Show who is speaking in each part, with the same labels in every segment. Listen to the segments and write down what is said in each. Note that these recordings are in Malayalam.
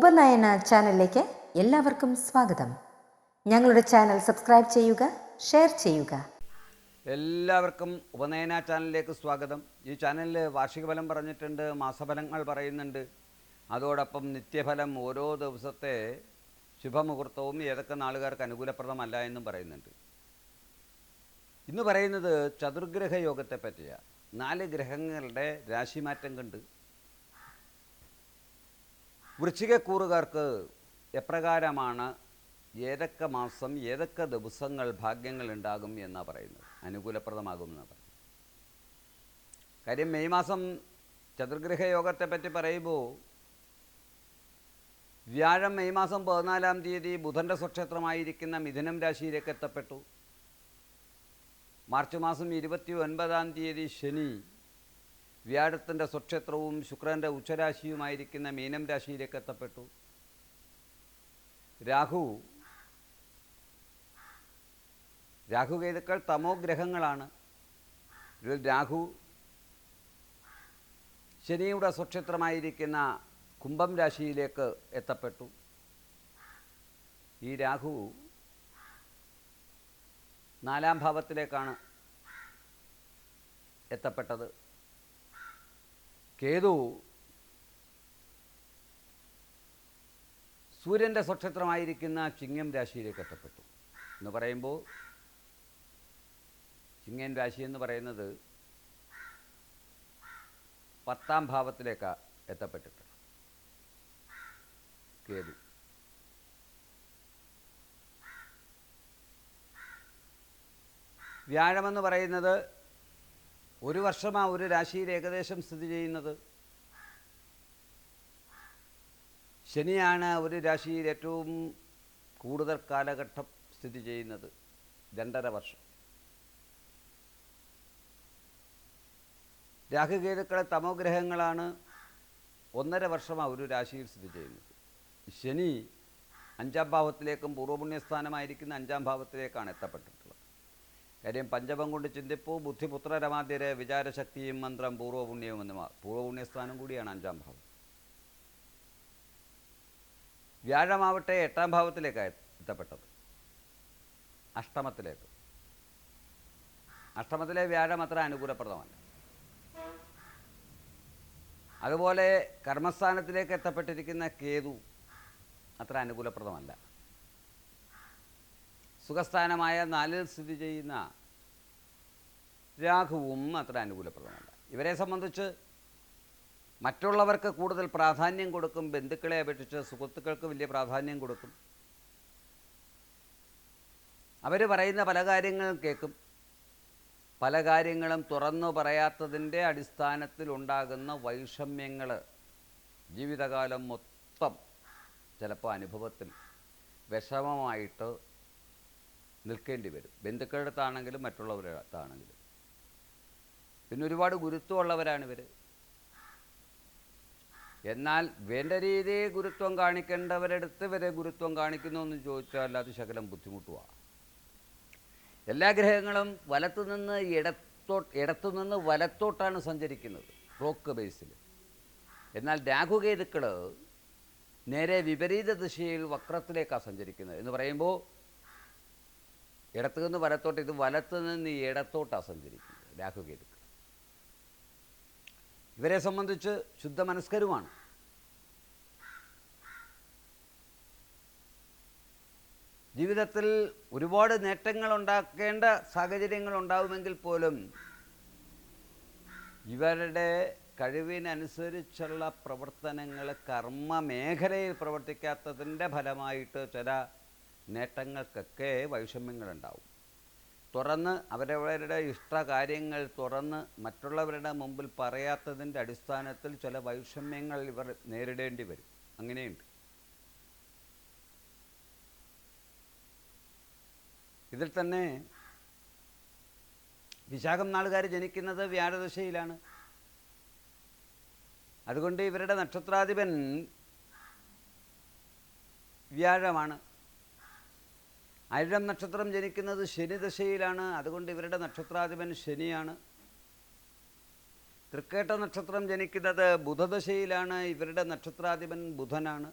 Speaker 1: ഉപനയന ചാനലിലേക്ക് എല്ലാവർക്കും സ്വാഗതം. ഞങ്ങളുടെ ചാനൽ സബ്സ്ക്രൈബ് ചെയ്യുക ഷെയർ ചെയ്യുക.
Speaker 2: എല്ലാവർക്കും ഉപനയന ചാനലിലേക്ക് സ്വാഗതം. ഈ ചാനലിൽ വാർഷിക ഫലം പറഞ്ഞിട്ടുണ്ട് മാസഫലങ്ങൾ പറയുന്നുണ്ട്. അതോടൊപ്പം നിത്യഫലം ഓരോ ദിവസത്തെ ശുഭമുഹൂർത്തവും ഏതൊക്കെ നാളുകാർക്ക് അനുകൂലപ്രദമല്ല എന്നും പറയുന്നുണ്ട്. ഇന്ന് പറയുന്നത് ചതുർഗ്രഹ യോഗത്തെ പറ്റിയ നാല് ഗ്രഹങ്ങളുടെ രാശിമാറ്റം കണ്ട് വൃശ്ചികക്കൂറുകാർക്ക് എപ്രകാരമാണ് ഏതൊക്കെ മാസം ഏതൊക്കെ ദിവസങ്ങൾ ഭാഗ്യങ്ങൾ ഉണ്ടാകും എന്നാണ് പറയുന്നത്? അനുകൂലപ്രദമാകും എന്നാണ് പറയുന്നത്. കാര്യം മെയ് മാസം ചതുർഗ്രഹ യോഗത്തെ പറ്റി പറയുമ്പോൾ വ്യാഴം മെയ് മാസം പതിനാലാം തീയതി ബുധന്റെ സ്വക്ഷേത്രമായിരിക്കുന്ന മിഥുനം രാശിയിലേക്ക് എത്തപ്പെട്ടു. മാർച്ച് മാസം ഇരുപത്തി ഒൻപതാം തീയതി ശനി വ്യാഴത്തിന്റെ സ്വക്ഷേത്രവും ശുക്രന്റെ ഉച്ചരാശിയുമായിരിക്കുന്ന മീനം രാശിയിലേക്ക് എത്തപ്പെട്ടു. രാഹു രാഹുകേതുക്കൾ തമോ ഗ്രഹങ്ങളാണ്. ഇതിൽ രാഹു ശനിയുടെ സ്വക്ഷേത്രമായിരിക്കുന്ന കുംഭം രാശിയിലേക്ക് എത്തപ്പെട്ടു. ഈ രാഹു നാലാം ഭാവത്തിലേക്കാണ് എത്തപ്പെട്ടത്. കേതു സൂര്യന്റെ സ്വക്ഷത്രമായിരിക്കുന്ന ചിങ്ങം രാശിയിലേക്ക് എത്തപ്പെട്ടു എന്ന് പറയുമ്പോൾ ചിങ്ങൻ രാശി എന്ന് പറയുന്നത് പത്താം ഭാവത്തിലേക്കാണ് എത്തപ്പെട്ടിട്ട് കേതു. വ്യാഴമെന്ന് പറയുന്നത് ഒരു വർഷമാണ് ഒരു രാശിയിൽ ഏകദേശം സ്ഥിതി ചെയ്യുന്നത്. ശനിയാണ് ഒരു രാശിയിൽ ഏറ്റവും കൂടുതൽ കാലഘട്ടം സ്ഥിതി ചെയ്യുന്നത്. രണ്ടര വർഷം. രാഹുകേതുക്കളെ തമോഗ്രഹങ്ങളാണ് ഒന്നര വർഷമാണ് ഒരു രാശിയിൽ സ്ഥിതി ചെയ്യുന്നത്. ശനി അഞ്ചാം ഭാവത്തിലേക്കും പൂർവപുണ്യസ്ഥാനമായിരിക്കുന്ന അഞ്ചാം ഭാവത്തിലേക്കാണ് എത്തപ്പെട്ടിട്ടുള്ളത് കാര്യം പഞ്ചമം കൊണ്ട് ചിന്തിപ്പൂ ബുദ്ധിപുത്രരമാദ്യരെ വിചാരശക്തിയും മന്ത്രം പൂർവപുണ്യവും എന്നുമാ പൂർവപുണ്യസ്ഥാനം കൂടിയാണ് അഞ്ചാം ഭാവം. വ്യാഴമാവട്ടെ എട്ടാം ഭാവത്തിലേക്കാണ് എത്തപ്പെട്ടത്. അഷ്ടമത്തിലേക്ക്. അഷ്ടമത്തിലെ വ്യാഴം അത്ര അനുകൂലപ്രദമല്ല. അതുപോലെ കർമ്മസ്ഥാനത്തിലേക്ക് എത്തപ്പെട്ടിരിക്കുന്ന കേതു അത്ര അനുകൂലപ്രദമല്ല. സുഖസ്ഥാനമായ നാലിൽ സ്ഥിതി ചെയ്യുന്ന രാഹുവും അത്ര അനുകൂലപ്രദമല്ല. ഇവരെ സംബന്ധിച്ച് മറ്റുള്ളവർക്ക് കൂടുതൽ പ്രാധാന്യം കൊടുക്കും ബന്ധുക്കളെ അപേക്ഷിച്ച് സുഹൃത്തുക്കൾക്ക് വലിയ പ്രാധാന്യം കൊടുക്കും. അവർ പറയുന്ന പല കാര്യങ്ങളും കേൾക്കും. പല കാര്യങ്ങളും തുറന്നു പറയാത്തതിന്റെ അടിസ്ഥാനത്തിൽ ഉണ്ടാകുന്ന വൈഷമ്യങ്ങൾ ജീവിതകാലം മൊത്തം ചിലപ്പോൾ അനുഭവത്തിൽ വിഷമമായിട്ട് നിൽക്കേണ്ടി വരും ബന്ധുക്കളുടെ അടുത്താണെങ്കിലും മറ്റുള്ളവരുടെ അടുത്താണെങ്കിലും പിന്നെ ഒരുപാട് ഗുരുത്വമുള്ളവരാണ് ഇവർ എന്നാൽ വേണ്ട രീതിയിൽ ഗുരുത്വം കാണിക്കേണ്ടവരെടുത്ത് വരെ ഗുരുത്വം കാണിക്കുന്നു എന്ന് ചോദിച്ചാൽ അത് ശകലം ബുദ്ധിമുട്ടുമാണ് എല്ലാ ഗ്രഹങ്ങളും വലത്തുനിന്ന് ഇടത്തോ ഇടത്തുനിന്ന് വലത്തോട്ടാണ് സഞ്ചരിക്കുന്നത് റോക്ക് ബേസിൽ എന്നാൽ രാഹുകേതുക്കൾ നേരെ വിപരീത ദിശയിൽ വക്രത്തിലേക്കാണ് സഞ്ചരിക്കുന്നത് എന്ന് പറയുമ്പോൾ ഇടത്തു നിന്ന് വലത്തോട്ട് ഇത് വലത്ത് നിന്ന് ഇടത്തോട്ടാണ് സഞ്ചരിക്കുന്നത് രാഹുകേതുക്കൾ ഇവരെ സംബന്ധിച്ച് ശുദ്ധ ശുദ്ധമനസ്കരുമാണ്. ജീവിതത്തിൽ ഒരുപാട് നേട്ടങ്ങൾ ഉണ്ടാക്കേണ്ട സാഹചര്യങ്ങൾ ഉണ്ടാവുമെങ്കിൽ പോലും ഇവരുടെ കഴിവിനനുസരിച്ചുള്ള പ്രവർത്തനങ്ങൾ കർമ്മ മേഖലയിൽ പ്രവർത്തിക്കാത്തതിന്റെ ഫലമായിട്ട് ചില നേട്ടങ്ങൾക്കൊക്കെ വൈഷമ്യങ്ങളുണ്ടാവും. തുറന്ന് അവരവരുടെ ഇഷ്ടകാര്യങ്ങൾ തുറന്ന് മറ്റുള്ളവരുടെ മുമ്പിൽ പറയാത്തതിന്റെ അടിസ്ഥാനത്തിൽ ചില വൈഷമ്യങ്ങൾ ഇവർ നേരിടേണ്ടി വരും. അങ്ങനെയുണ്ട്. ഇതിൽ തന്നെ വിശാഖം നാളുകാർ ജനിക്കുന്നത് വ്യാഴദശയിലാണ്. അതുകൊണ്ട് ഇവരുടെ നക്ഷത്രാധിപൻ വ്യാഴമാണ്. അഴിഴം നക്ഷത്രം ജനിക്കുന്നത് ശനിദശയിലാണ്. അതുകൊണ്ട് ഇവരുടെ നക്ഷത്രാധിപൻ ശനിയാണ്. തൃക്കേട്ട നക്ഷത്രം ജനിക്കുന്നത് ബുധദശയിലാണ്. ഇവരുടെ നക്ഷത്രാധിപൻ ബുധനാണ്.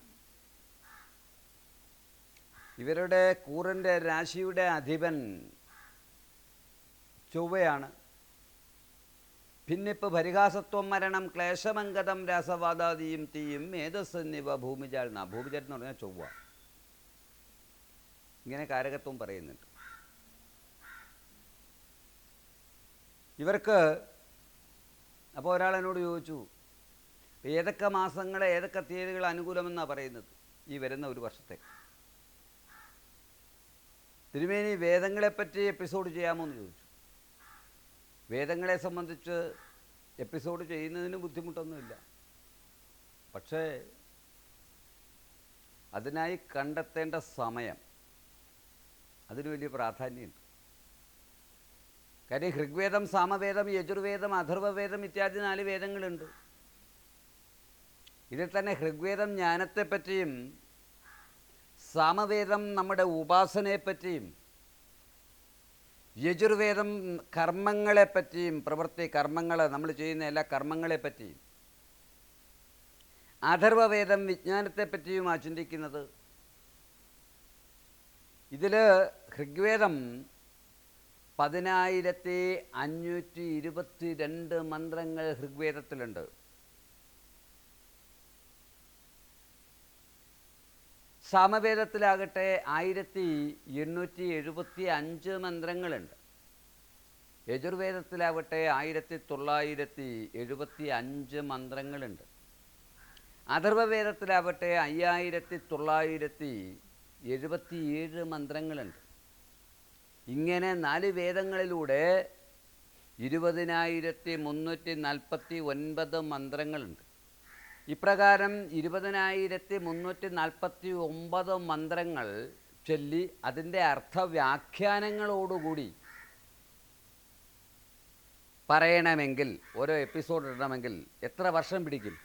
Speaker 2: ഇവരുടെ കൂറിന്റെ രാശിയുടെ അധിപൻ ചൊവ്വയാണ്. ഭിന്നിപ്പ് പരിഹാസത്വം മരണം ക്ലേശമംഗതം രാസവാദാദിയും തീയും മേധസ് എന്നിവ ഭൂമിജാൽ ഭൂമിജാൽ എന്ന് പറഞ്ഞാൽ ചൊവ്വ. ഇങ്ങനെ കാരകത്വം പറയുന്നുണ്ട്. ഇവർക്ക് അപ്പോൾ ഒരാൾ എന്നോട് ചോദിച്ചു ഏതൊക്കെ മാസങ്ങളെ ഏതൊക്കെ തീയതികൾ അനുകൂലമെന്നാണ് പറയുന്നത് ഈ വരുന്ന ഒരു വർഷത്തെ? തിരുമേനി വേദങ്ങളെപ്പറ്റി എപ്പിസോഡ് ചെയ്യാമോ എന്ന് ചോദിച്ചു. വേദങ്ങളെ സംബന്ധിച്ച് എപ്പിസോഡ് ചെയ്യുന്നതിന് ബുദ്ധിമുട്ടൊന്നുമില്ല. പക്ഷേ അതിനായി കണ്ടെത്തേണ്ട സമയം അതിന് വലിയ പ്രാധാന്യമുണ്ട്. കാര്യം ഋഗ്വേദം സാമവേദം യജുർവേദം അഥർവവേദം ഇത്യാദി നാല് വേദങ്ങളുണ്ട്. ഇതിൽ തന്നെ ഋഗ്വേദം ജ്ഞാനത്തെപ്പറ്റിയും സാമവേദം നമ്മുടെ ഉപാസനയെപ്പറ്റിയും യജുർവേദം കർമ്മങ്ങളെപ്പറ്റിയും പ്രവൃത്തി കർമ്മങ്ങൾ നമ്മൾ ചെയ്യുന്ന എല്ലാ കർമ്മങ്ങളെപ്പറ്റിയും അഥർവവേദം വിജ്ഞാനത്തെപ്പറ്റിയുമാണ് ചിന്തിക്കുന്നത്. ഇതിൽ ഋഗ്വേദം പതിനായിരത്തി അഞ്ഞൂറ്റി ഇരുപത്തി രണ്ട് മന്ത്രങ്ങൾ ഋഗ്വേദത്തിലുണ്ട്. സാമവേദത്തിലാകട്ടെ ആയിരത്തി എണ്ണൂറ്റി എഴുപത്തി അഞ്ച് മന്ത്രങ്ങളുണ്ട്. യജുർവേദത്തിലാവട്ടെ ആയിരത്തി തൊള്ളായിരത്തി എഴുപത്തി അഞ്ച് മന്ത്രങ്ങളുണ്ട്. അഥർവവേദത്തിലാവട്ടെ അയ്യായിരത്തി തൊള്ളായിരത്തി എഴുപത്തിയേഴ് മന്ത്രങ്ങളുണ്ട്. ഇങ്ങനെ നാല് വേദങ്ങളിലൂടെ ഇരുപതിനായിരത്തി മുന്നൂറ്റി നാൽപ്പത്തി ഒൻപത് മന്ത്രങ്ങളുണ്ട്. ഇപ്രകാരം ഇരുപതിനായിരത്തി മുന്നൂറ്റി നാൽപ്പത്തി ഒമ്പത് മന്ത്രങ്ങൾ ചൊല്ലി അതിന്റെ അർത്ഥവ്യാഖ്യാനങ്ങളോടുകൂടി പറയണമെങ്കിൽ ഓരോ എപ്പിസോഡ് ഇടണമെങ്കിൽ എത്ര വർഷം പിടിക്കും?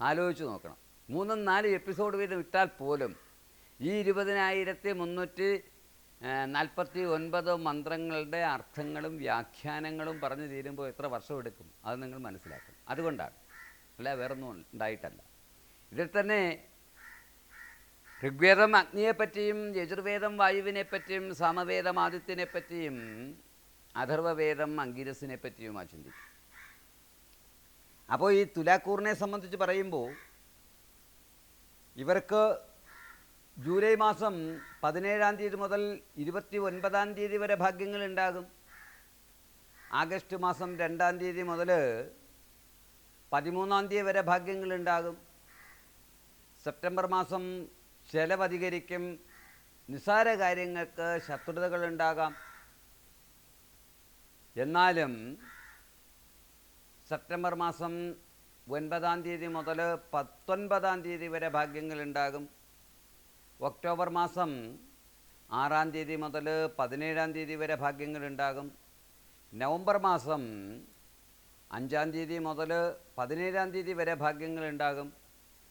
Speaker 2: ആലോചിച്ച് നോക്കണം. മൂന്നും നാല് എപ്പിസോഡ് വീതം ഇട്ടാൽ പോലും ഈ ഇരുപതിനായിരത്തി മുന്നൂറ്റി നാൽപ്പത്തി ഒൻപത് മന്ത്രങ്ങളുടെ അർത്ഥങ്ങളും വ്യാഖ്യാനങ്ങളും പറഞ്ഞു തീരുമ്പോൾ എത്ര വർഷം എടുക്കും? അത് നിങ്ങൾ മനസ്സിലാക്കും. അതുകൊണ്ടാണ്. അല്ല വേറൊന്നും ഉണ്ടായിട്ടല്ല. ഇതിൽ തന്നെ ഋഗ്വേദം അഗ്നിയെപ്പറ്റിയും യജുർവേദം വായുവിനെപ്പറ്റിയും സമവേദം ആദിത്യനെ പറ്റിയും അഥർവവേദം അങ്കിരസിനെ പറ്റിയുമാ ചിന്തിക്കും. അപ്പോൾ ഈ തുലാക്കൂറിനെ സംബന്ധിച്ച് പറയുമ്പോൾ ഇവർക്ക് ജൂലൈ മാസം പതിനേഴാം തീയതി മുതൽ ഇരുപത്തി ഒൻപതാം തീയതി വരെ ഭാഗ്യങ്ങൾ ഉണ്ടാകും. ആഗസ്റ്റ് മാസം രണ്ടാം തീയതി മുതൽ പതിമൂന്നാം തീയതി വരെ ഭാഗ്യങ്ങൾ ഉണ്ടാകും. സെപ്റ്റംബർ മാസം ചെലവധികരിക്കും നിസ്സാര കാര്യങ്ങൾക്ക് ശത്രുതകളുണ്ടാകാം എന്നാലും സെപ്റ്റംബർ മാസം ഒൻപതാം തീയതി മുതൽ പത്തൊൻപതാം തീയതി വരെ ഭാഗ്യങ്ങളുണ്ടാകും ഒക്ടോബർ മാസം ആറാം തീയതി മുതൽ പതിനേഴാം തീയതി വരെ ഭാഗ്യങ്ങളുണ്ടാകും നവംബർ മാസം അഞ്ചാം തീയതി മുതൽ പതിനേഴാം തീയതി വരെ ഭാഗ്യങ്ങളുണ്ടാകും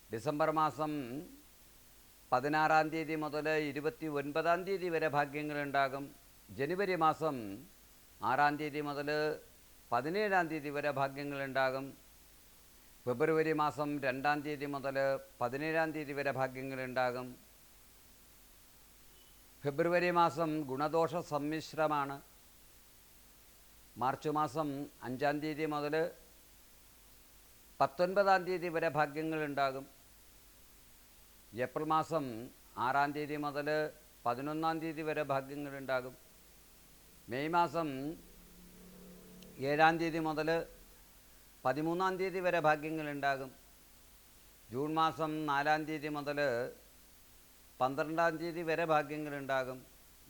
Speaker 2: ഡിസംബർ മാസം പതിനാറാം തീയതി മുതൽ ഇരുപത്തി ഒൻപതാം തീയതി വരെ ഭാഗ്യങ്ങളുണ്ടാകും ജനുവരി മാസം ആറാം തീയതി മുതൽ പതിനേഴാം തീയതി വരെ ഭാഗ്യങ്ങളുണ്ടാകും ഫെബ്രുവരി മാസം രണ്ടാം തീയതി മുതൽ പതിനേഴാം തീയതി വരെ ഭാഗ്യങ്ങളുണ്ടാകും ഫെബ്രുവരി മാസം ഗുണദോഷ സമ്മിശ്രമാണ്. മാർച്ച് മാസം അഞ്ചാം തീയതി മുതൽ പത്തൊൻപതാം തീയതി വരെ ഭാഗ്യങ്ങളുണ്ടാകും ഏപ്രിൽ മാസം ആറാം തീയതി മുതൽ പതിനൊന്നാം തീയതി വരെ ഭാഗ്യങ്ങളുണ്ടാകും മെയ് മാസം ഏഴാം തീയതി മുതൽ പതിമൂന്നാം തീയതി വരെ ഭാഗ്യങ്ങളുണ്ടാകും ജൂൺ മാസം നാലാം തീയതി മുതൽ പന്ത്രണ്ടാം തീയതി വരെ ഭാഗ്യങ്ങളുണ്ടാകും.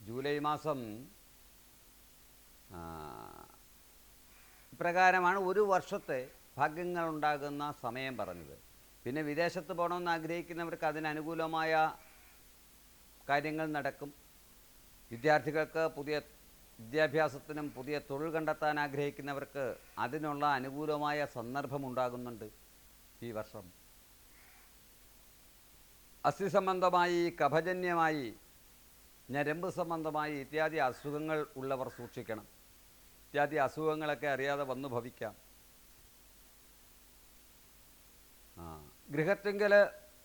Speaker 2: ജൂലൈ മാസം പ്രകാരമാണ് ഇപ്രകാരമാണ് ഒരു വർഷത്തെ ഭാഗ്യങ്ങൾ ഉണ്ടാകുന്ന സമയം പറഞ്ഞത്. പിന്നെ വിദേശത്ത് പോകണമെന്ന് ആഗ്രഹിക്കുന്നവർക്ക് അതിനനുകൂലമായ കാര്യങ്ങൾ നടക്കും. വിദ്യാർത്ഥികൾക്ക് പുതിയ വിദ്യാഭ്യാസത്തിനും പുതിയ തൊഴിൽ കണ്ടെത്താൻ ആഗ്രഹിക്കുന്നവർക്ക് അതിനുള്ള അനുകൂലമായ സന്ദർഭം ഉണ്ടാകുന്നുണ്ട് ഈ വർഷം. അസ്ഥി സംബന്ധമായി കഫജന്യമായി ഞരമ്പ് സംബന്ധമായി ഇത്യാദി അസുഖങ്ങൾ ഉള്ളവർ സൂക്ഷിക്കണം. ഇത്യാദി അസുഖങ്ങളൊക്കെ അറിയാതെ വന്നു ഭവിക്കാം. ആ ഗൃഹത്തിങ്കൽ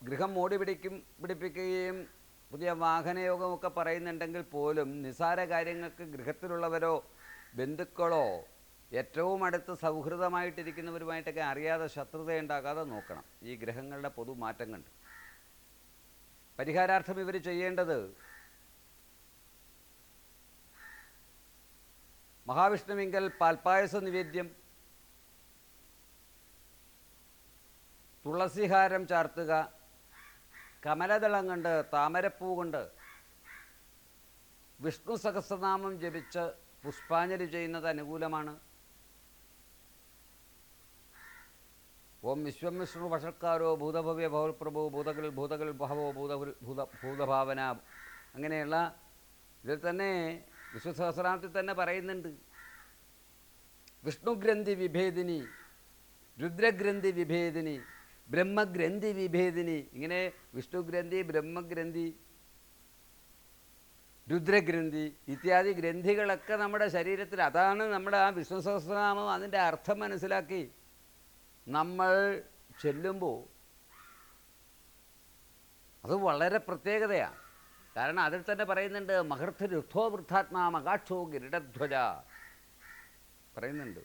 Speaker 2: ഗൃഹം മോടി പിടിക്കും പിടിപ്പിക്കുകയും പുതിയ വാഹനയോഗമൊക്കെ പറയുന്നുണ്ടെങ്കിൽ പോലും നിസാര കാര്യങ്ങൾക്ക് ഗൃഹത്തിലുള്ളവരോ ബന്ധുക്കളോ ഏറ്റവും അടുത്ത് സൗഹൃദമായിട്ടിരിക്കുന്നവരുമായിട്ടൊക്കെ അറിയാതെ ശത്രുതയുണ്ടാകാതെ നോക്കണം. ഈ ഗ്രഹങ്ങളുടെ പൊതുമാറ്റം കണ്ട്. പരിഹാരാർത്ഥം ഇവർ ചെയ്യേണ്ടത് മഹാവിഷ്ണുവിങ്കൽ പാൽപ്പായസ നിവേദ്യം തുളസിഹാരം ചാർത്തുക കമലദളം കൊണ്ട് താമരപ്പൂ കൊണ്ട് വിഷ്ണു സഹസ്രനാമം ജപിച്ച് പുഷ്പാഞ്ജലി ചെയ്യുന്നത് അനുകൂലമാണ്. ഓം വിശ്വം വിഷ്ണു വഷക്കാരോ ഭൂതഭവ്യ ഭവൽപ്രഭു ഭൂതകൾ ഭൂതകൾ ഭവോ ഭൂതകുൽ ഭൂത ഭൂതഭാവന. അങ്ങനെയുള്ള ഇതിൽ തന്നെ വിശ്വസഹസ്രാമത്തിൽ തന്നെ പറയുന്നുണ്ട്. വിഷ്ണുഗ്രന്ഥി വിഭേദിനി രുദ്രഗ്രന്ഥി വിഭേദിനി ബ്രഹ്മഗ്രന്ഥി വിഭേദിനി. ഇങ്ങനെ വിഷ്ണുഗ്രന്ഥി ബ്രഹ്മഗ്രന്ഥി രുദ്രഗ്രന്ഥി ഇത്യാദി ഗ്രന്ഥികളൊക്കെ നമ്മുടെ ശരീരത്തിൽ അതാണ് നമ്മുടെ ആ വിഷ്ണു സഹസ്രനാമം അതിന്റെ അർത്ഥം മനസ്സിലാക്കി. നമ്മൾ ചെല്ലുമ്പോൾ അത് വളരെ പ്രത്യേകതയാണ് കാരണം അതിൽ തന്നെ പറയുന്നുണ്ട് മഹർത്തി രുദ്ധോ വൃദ്ധാത്മാ മകാക്ഷോ ഗിരിടധ്വജ പറയുന്നുണ്ട്.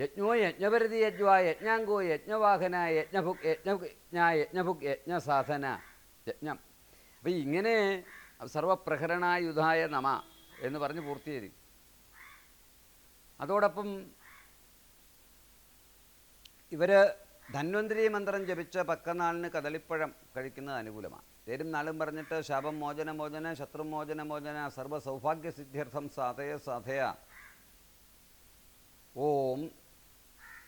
Speaker 2: യജ്ഞോ യജ്ഞപരതി യജ്വാ യജ്ഞാങ്കോ യജ്ഞവാഹന യജ്ഞഭുക് യജ്ഞ യജ്ഞഭുക് യജ്ഞസാധന യജ്ഞം. അപ്പം ഇങ്ങനെ സർവപ്രഹരണായുധായ നമ എന്ന് പറഞ്ഞ് പൂർത്തീകരിക്കും. അതോടൊപ്പം ഇവർ ധന്വന്തരി മന്ത്രം ജപിച്ച പക്കനാളിന് കദളിപ്പഴം കഴിക്കുന്നത് അനുകൂലമാണ്. തേരും നാളും പറഞ്ഞിട്ട് ശാപം മോചന മോചന ശത്രു മോചന മോചന സർവ സൗഭാഗ്യ സിദ്ധ്യർത്ഥം സാധയ സാധയ. ഓം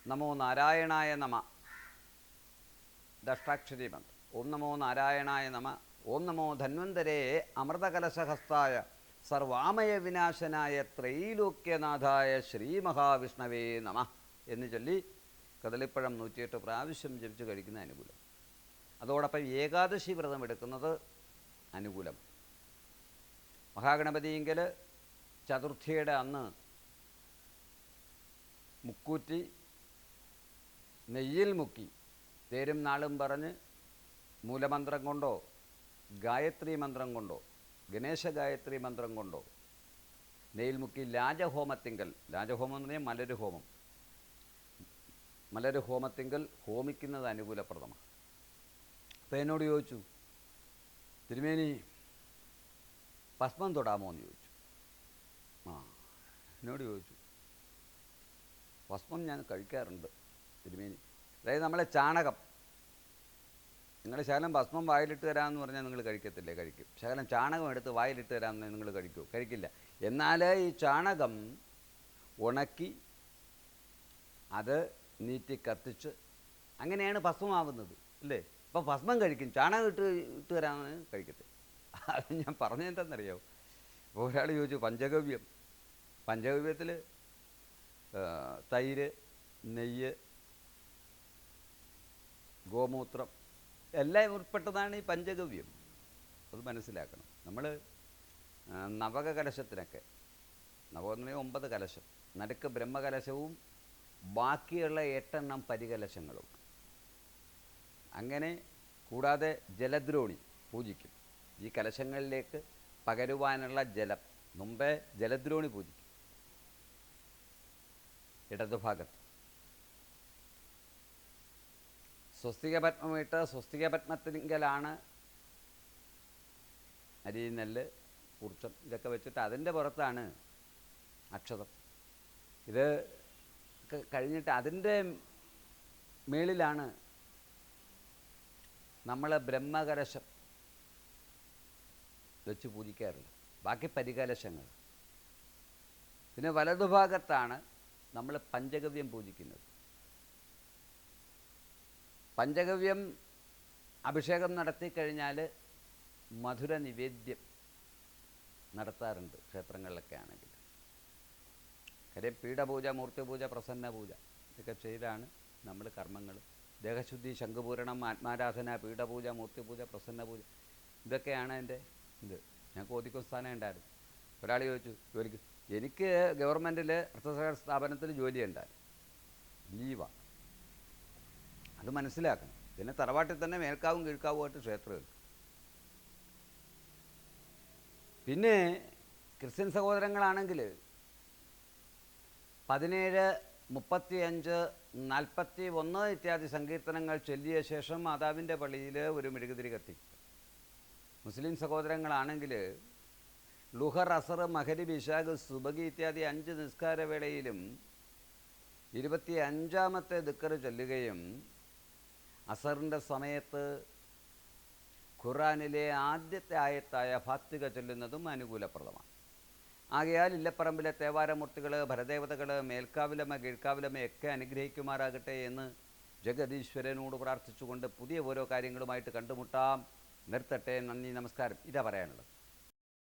Speaker 2: നമോ നാരായണായ നമ. ദഷ്ടാക്ഷരി മന്ത്രം. ഓം നമോ നാരായണായ നമ. ഓം നമോ ധന്വന്തരേ അമൃതകലശഹസ്തായ സർവാമയ വിനാശനായ ത്രൈലോക്യനാഥായ ശ്രീമഹാവിഷ്ണവേ നമ എന്ന് ചൊല്ലി കദളിപ്പഴം നൂറ്റിയെട്ട് പ്രാവശ്യം ജപിച്ച് കഴിക്കുന്ന അനുകൂലം. അതോടൊപ്പം ഏകാദശി വ്രതം എടുക്കുന്നത് അനുകൂലം. മഹാഗണപതിയെങ്കിൽ ചതുർത്ഥിയുടെ അന്ന് മുക്കൂറ്റി നെയ്യിൽ മുക്കി തേരും നാളും പറഞ്ഞ് മൂലമന്ത്രം കൊണ്ടോ ഗായത്രി മന്ത്രം കൊണ്ടോ ഗണേശ ഗായത്രി മന്ത്രം കൊണ്ടോ നെയ്യിൽ മുക്കി ലാജഹോമത്തിങ്കൽ ലാജഹോമം എന്ന് പറഞ്ഞാൽ മലര് ഹോമം മലര് ഹോമത്തിങ്കൽ ഹോമിക്കുന്നത് അനുകൂലപ്രദമാണ്. അപ്പം എന്നോട് ചോദിച്ചു തിരുമേനി ഭസ്മം തൊടാമോ എന്ന് ചോദിച്ചു. ആ എന്നോട് ചോദിച്ചു ഭസ്മം ഞാൻ കഴിക്കാറുണ്ട് തിരുമേനി. അതായത് നമ്മളെ ചാണകം നിങ്ങൾ ശകലം ഭസ്മം വായിലിട്ട് തരാമെന്ന് പറഞ്ഞാൽ നിങ്ങൾ കഴിക്കത്തില്ലേ? കഴിക്കും. ശകലം ചാണകം എടുത്ത് വായിലിട്ട് തരാമെന്ന് നിങ്ങൾ കഴിക്കൂ? കഴിക്കില്ല. എന്നാൽ ഈ ചാണകം ഉണക്കി അത് നീറ്റി കത്തിച്ച് അങ്ങനെയാണ് ഭസ്മമാവുന്നത് അല്ലേ? അപ്പോൾ ഭസ്മം കഴിക്കും. ചാണകം ഇട്ട് ഇട്ട് തരാമെന്ന് കഴിക്കത്തില്ല അത് ഞാൻ പറഞ്ഞതെന്താണെന്നറിയാമോ അപ്പോൾ ഒരാൾ ചോദിച്ചു പഞ്ചഗവ്യം. പഞ്ചഗവ്യത്തിൽ തൈര് നെയ്യ് ഗോമൂത്രം എല്ലാം ഉൾപ്പെട്ടതാണ് ഈ പഞ്ചഗവ്യം. അത് മനസ്സിലാക്കണം. നമ്മൾ നവക കലശത്തിനൊക്കെ ഒമ്പത് കലശം നടുക്ക് ബ്രഹ്മകലശവും ബാക്കിയുള്ള എട്ടെണ്ണം പരികലശങ്ങളും. അങ്ങനെ കൂടാതെ ജലദ്രോണി പൂജിക്കും. ഈ കലശങ്ങളിലേക്ക് പകരുവാനുള്ള ജലം മുമ്പേ ജലദ്രോണി പൂജിക്കും. ഇടതുഭാഗത്ത് സ്വസ്തിക പത്മമിട്ട് സ്വസ്തിക പത്മത്തിങ്കലാണ് അരി നെല്ല് കുർച്ചം ഇതൊക്കെ വെച്ചിട്ട് അതിന്റെ പുറത്താണ് അക്ഷതം. ഇത് കഴിഞ്ഞിട്ട് അതിന്റെ മേളിലാണ് നമ്മൾ ബ്രഹ്മകലശം വെച്ച് പൂജിക്കാറുള്ളത്. ബാക്കി പരികലശങ്ങൾ. പിന്നെ വലതുഭാഗത്താണ് നമ്മൾ പഞ്ചഗവ്യം പൂജിക്കുന്നത്. പഞ്ചഗവ്യം അഭിഷേകം നടത്തി കഴിഞ്ഞാൽ മധുര നിവേദ്യം നടത്താറുണ്ട് ക്ഷേത്രങ്ങളിലൊക്കെ ആണെങ്കിൽ. കാര്യം പീഠപൂജ മൂർത്തിപൂജ പ്രസന്ന പൂജ ഇതൊക്കെ ചെയ്താണ് നമ്മൾ കർമ്മങ്ങൾ. ദേഹശുദ്ധി ശംഖുപൂരണം ആത്മാരാധന പീഠപൂജ മൂർത്തിപൂജ പ്രസന്ന പൂജ ഇതൊക്കെയാണ് എന്റെ ഇത്. ഞാൻ കോതിക്കും സ്ഥാനം ഉണ്ടായിരുന്നു. ഒരാൾ ചോദിച്ചു ജോലിക്ക് എനിക്ക് ഗവൺമെന്റിൽ അർത്ഥസഹകരണ സ്ഥാപനത്തിൽ ജോലി ഉണ്ടായിരുന്നു ലീവാണ് അത് മനസ്സിലാക്കണം. പിന്നെ തറവാട്ടിൽ തന്നെ മേൽക്കാവും കീഴ്ക്കാവുമായിട്ട് ക്ഷേത്രമുണ്ട് പിന്നെ ക്രിസ്ത്യൻ സഹോദരങ്ങളാണെങ്കിൽ പതിനേഴ് മുപ്പത്തിയഞ്ച് നാൽപ്പത്തി ഒന്ന് ഇത്യാദി സങ്കീർത്തനങ്ങൾ ചൊല്ലിയ ശേഷം മാതാവിന്റെ പള്ളിയിൽ ഒരു മെഴുകുതിരി കത്തി. മുസ്ലിം സഹോദരങ്ങളാണെങ്കിൽ ലുഹർ അസർ മഹരി ബിഷാഖ് സുബഗി ഇത്യാദി അഞ്ച് നിസ്കാരവേളയിലും ഇരുപത്തി അഞ്ചാമത്തെ ദുക്കർ ചൊല്ലുകയും അസറിന്റെ സമയത്ത് ഖുറാനിലെ ആദ്യത്തെ ആയത്തായ ഫാത്തിക ചൊല്ലുന്നതും അനുകൂലപ്രദമാണ്. ആകയാൽ ഇല്ലപ്പറമ്പിലെ തേവാരമൂർത്തികൾ ഭരദേവതകൾ മേൽക്കാവിലമ്മ കീഴ്ക്കാവിലമ്മയൊക്കെ അനുഗ്രഹിക്കുമാറാകട്ടെ എന്ന് ജഗദീശ്വരനോട് പ്രാർത്ഥിച്ചുകൊണ്ട് പുതിയ ഓരോ കാര്യങ്ങളുമായിട്ട് കണ്ടുമുട്ടാം. നിർത്തട്ടെ. നന്ദി നമസ്കാരം. ഇതാ പറയാനുള്ളത്.